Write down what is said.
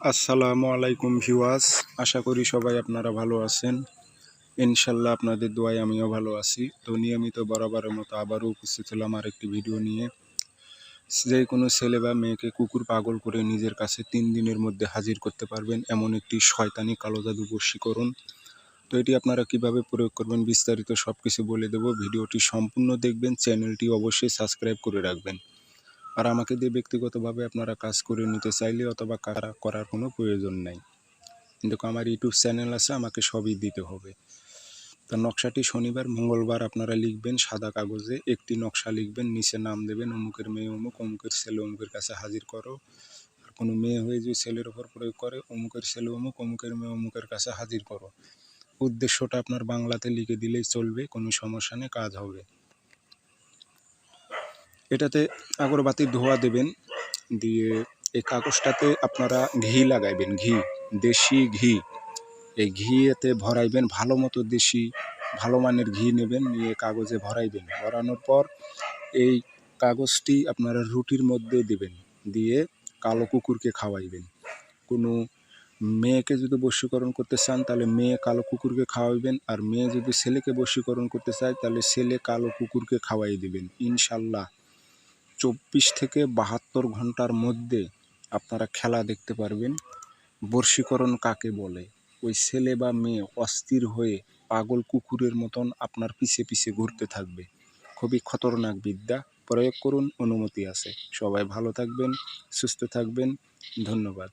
আসসালামু আলাইকুম ভিওয়াস আশা করি সবাই আপনারা ভালো আছেন। ইনশাল্লাহ আপনাদের দোয়ায় আমিও ভালো আছি। তো নিয়মিত বরাবরের মতো আবারও উপস্থিত হলাম আর একটি ভিডিও নিয়ে। যে কোনো ছেলে বা মেয়েকে কুকুর পাগল করে নিজের কাছে তিন দিনের মধ্যে হাজির করতে পারবেন, এমন একটি শয়তানি কালো জাদু বশীকরণ তো এটি আপনারা কীভাবে প্রয়োগ করবেন বিস্তারিত সব কিছু বলে দেবো। ভিডিওটি সম্পূর্ণ দেখবেন, চ্যানেলটি অবশ্যই সাবস্ক্রাইব করে রাখবেন। আর আমাকে দিয়ে ব্যক্তিগতভাবে আপনারা কাজ করে নিতে চাইলে অথবা কারা করার কোনো প্রয়োজন নাই। কিন্তু আমার ইউটিউব চ্যানেল আছে, আমাকে সবই দিতে হবে। তো নকশাটি শনিবার, মঙ্গলবার আপনারা লিখবেন সাদা কাগজে, একটি নকশা লিখবেন, নিচে নাম দেবেন, অমুকের মেয়ে অমুক, অমুকের ছেলে অমুকের কাছে হাজির করো। আর কোনো মেয়ে হয়ে যদি ছেলের ওপর প্রয়োগ করে, অমুকের ছেলে অমুক, অমুকের মেয়ে অমুকের কাছে হাজির করো। উদ্দেশ্যটা আপনার বাংলাতে লিখে দিলেই চলবে, কোনো সমস্যা নেই, কাজ হবে। এটাতে আগরবাতি ধোয়া দেবেন, দিয়ে এই কাগজটাতে আপনারা ঘি লাগাইবেন, ঘি, দেশি ঘি। এই ঘি এতে ভরাইবেন, ভালো মতো দেশি, ভালো মানের ঘি নেবেন, নিয়ে কাগজে ভরাইবেন। ভরানোর পর এই কাগজটি আপনারা রুটির মধ্যে দেবেন, দিয়ে কালো কুকুরকে খাওয়াইবেন। কোনো মেয়েকে যদি বশীকরণ করতে চান, তাহলে মেয়ে কালো কুকুরকে খাওয়াইবেন, আর মেয়ে যদি ছেলেকে বশীকরণ করতে চায়, তাহলে ছেলে কালো কুকুরকে খাওয়াই দিবেন, ইনশাল্লাহ। চব্বিশ থেকে বাহাত্তর ঘণ্টার মধ্যে আপনারা খেলা দেখতে পারবেন। বর্ষীকরণ কাকে বলে? ওই ছেলে বা মেয়ে অস্থির হয়ে পাগল কুকুরের মতন আপনার পিছে পিছে ঘুরতে থাকবে। খুবই খতরনাক বিদ্যা। প্রয়োগ করুন, অনুমতি আছে। সবাই ভালো থাকবেন, সুস্থ থাকবেন। ধন্যবাদ।